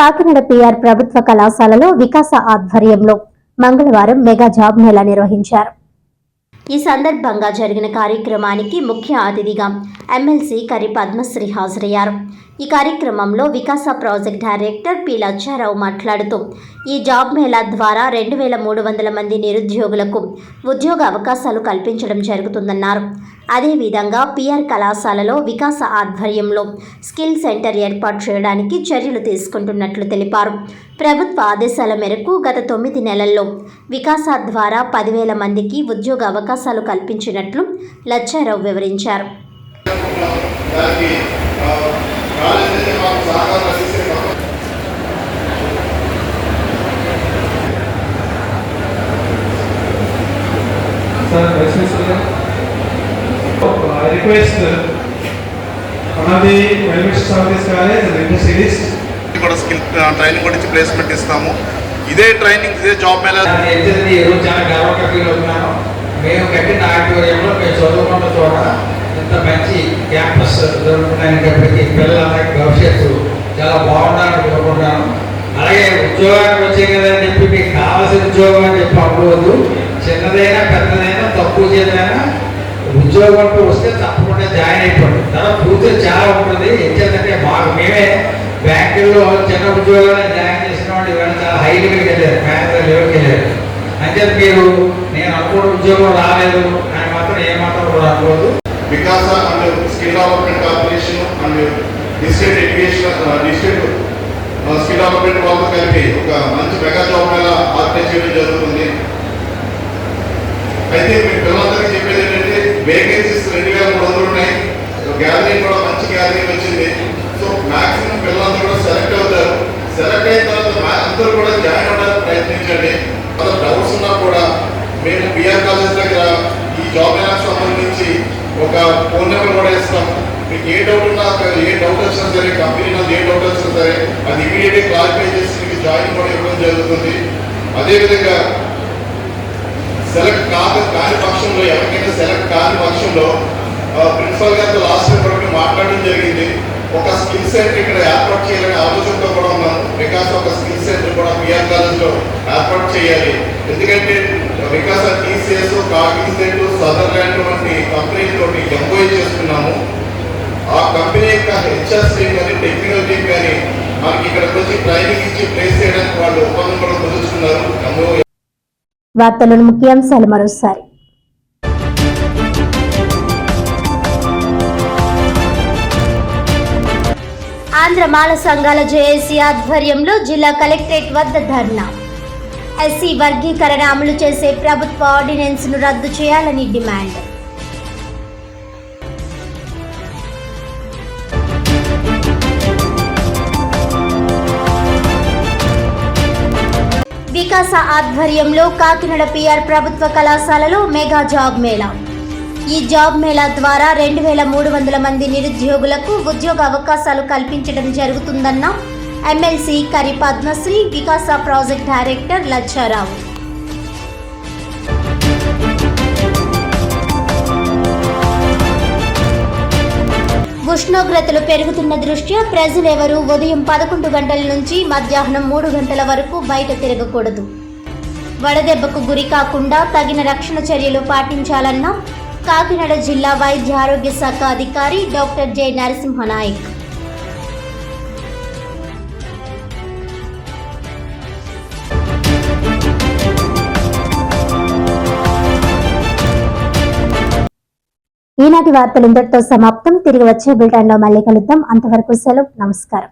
Kakinada PR ప్రభుత్వ కళాశాలలో వికాస ఆధ్వర్యంలో మంగళవారం మెగా జాబ్ మేళా నిర్వహించారు. ఈ సందర్భంగా జరిగిన కార్యక్రమానికి ముఖ్య అతిథిగా ఎమ్మెల్సీ కరి పద్మశ్రీ హాజరయ్యారు. ఈ కార్యక్రమంలో Vikasa project director P Lachcharao మాట్లాడుతూ ఈ జాబ్ మేళా ద్వారా రెండు వేల మూడు వందల మంది నిరుద్యోగులకు ఉద్యోగ అవకాశాలు కల్పించడం జరుగుతుందన్నారు. అదేవిధంగా పిఆర్ కళాశాలలో వికాస ఆధ్వర్యంలో స్కిల్ సెంటర్ ఏర్పాటు చేయడానికి చర్యలు తీసుకుంటున్నట్లు తెలిపారు. ప్రభుత్వ ఆదేశాల మేరకు గత తొమ్మిది నెలల్లో వికాస ద్వారా పదివేల మందికి ఉద్యోగ అవకాశాలు కల్పించినట్లు లచ్చారావు వివరించారు. రిక్వెస్ట్ ఆ, కాలేజ్ నుంచి మాకు సహకారం అందిస్తే తప్ప Sir, కూడా స్కిల్ ట్రైనింగ్ గురించి ప్లేస్మెంట్ ఇస్తాము. ఇదే ట్రైనింగ్ ఇదే జాబ్ మేళ. చాలా మేము కట్టిన ఆడిటోరియంలో మేము చదువుకున్న చోట ఇంత మంచి క్యాంపస్ దొరుకుతున్నాయనేటప్పటికీ పిల్లలందరికీ భవిష్యత్తు చాలా బాగుండాలని కోరుకుంటున్నాను. అలాగే ఉద్యోగానికి వచ్చే కదని చెప్పి మీకు కావాల్సిన ఉద్యోగం అని చెప్పి అనుకోవద్దు. చిన్నదైనా పెద్దదైనా తక్కువ చేదైనా ఉద్యోగం అంటూ వస్తే తప్పకుండా జాయిన్ అయిపోండి. తర్వాత ఫ్యూచర్ చాలా ఉంటుంది. ఏంటంటే మాకు మేమే బ్యాంకుల్లో చిన్న ఉద్యోగాలు జాయిన్ చేసిన వాళ్ళు ఇవాళ చాలా హై లెవెల్కి వెళ్ళారు. మేనేజర్ లెవెల్కి వెళ్ళారు. అంటే మీరు నేను అనుకున్న ఉద్యోగం రాలేదు అని మాత్రం ఏమాత్రం రాకూడదు Vikas and skill development corporation and district education district skill development వాళ్ళతో కలిపి ఒక మంచి మెగా జాబ్ మేళ ఆర్గనైజ్ చేయడం జరుగుతుంది. అయితే మీ పిల్లలందరికీ చెప్పేది ఏంటంటే వేకెన్సీస్ రెండు వేల మూడు వందలు ఉన్నాయి. గ్యాదరింగ్ కూడా మంచి గ్యాదరింగ్ వచ్చింది. సో మాక్సిమం పిల్లలందరూ కూడా సెలెక్ట్ అవుతారు. సెలెక్ట్ అయిన తర్వాత అందరూ కూడా జాయిన్ అవ్వడానికి ప్రయత్నించండి. వాళ్ళ డౌట్స్ ఉన్నా కూడా మేము బిఆర్ కాలేజ్ దగ్గర ఈ జాబ్ మేళకు సంబంధించి ఒక ఫోన్ నెంబర్ కూడా ఇస్తాం. మీకు ఏ డౌట్ ఉన్నా ఏ డౌట్ వచ్చినా సరే కంపెనీ నాకు ఏ డౌట్ వచ్చినా సరే అది ఇమీడియట్గా క్లారిఫై చేసి మీకు జాయిన్ కూడా ఇవ్వడం జరుగుతుంది. అదేవిధంగా సెలెక్ట్ కాదు కాని పక్షంలో ఎవరికైనా సెలెక్ట్ కాని పక్షంలో ప్రిన్సిపల్ గారితో లాస్ట్ టైం మాట్లాడడం జరిగింది. ఒక స్కిల్ సెంటర్ ఇక్కడ ఏర్పాటు చేయాలనే ఆలోచనతో కూడా ఉన్నాం. వికాస్ ఒక స్కిల్ సెంటర్ కూడా పిఆర్ కాలేజ్లో ఏర్పాటు చేయాలి. ఎందుకంటే వికాస్ టీసీఎస్ కాగ్నిసెంట్ సదర్లాండ్ వంటి కంపెనీలతోటి ఎంఓఏ చేస్తున్నాము. ఆ కంపెనీ యొక్క హెచ్ఆర్ టీమ్ కానీ టెక్నికల్ టీమ్ కానీ మనకి ఇక్కడ వచ్చి ట్రైనింగ్ ఇచ్చి ప్లేస్ చేయడానికి వాళ్ళు ఒప్పందం కూడా కుదుర్చుకున్నారు వార్తలను ముఖ్యాంశాలు మరోసారి. ఆంధ్ర మాల సంఘాల జేఏసీ ఆధ్వర్యంలో జిల్లా కలెక్టరేట్ వద్ద ధర్నా. ఎస్సీ వర్గీకరణ అమలు చేసే ప్రభుత్వ ఆర్డినెన్స్ను రద్దు చేయాలని డిమాండ్. వికాస ఆధ్వర్యంలో కాకినాడ పిఆర్ ప్రభుత్వ కళాశాలలో మెగా జాబ్ మేళా. ఈ జాబ్ మేళా ద్వారా రెండు వేల మూడు వందల మంది నిరుద్యోగులకు ఉద్యోగ అవకాశాలు కల్పించడం జరుగుతుందన్న MLC Kari Padmashri Vikasa project director Lachcharao. ఉష్ణోగ్రతలు పెరుగుతున్న దృష్ట్యా ప్రజలెవరూ ఉదయం పదకొండు గంటల నుంచి మధ్యాహ్నం మూడు గంటల వరకు బయట తిరగకూడదు. వడదెబ్బకు గురి కాకుండా తగిన రక్షణ చర్యలు పాటించాలన్న కాకినాడ జిల్లా వైద్య ఆరోగ్య శాఖ అధికారి డాక్టర్ జె నరసింహనాయక్. ఈనాటి వార్తలు ఇంతటితో సమాప్తం. తిరిగి వచ్చే బ్రిటన్లో మళ్ళీ కలుద్దాం. అంతవరకు సెలవు. నమస్కారం.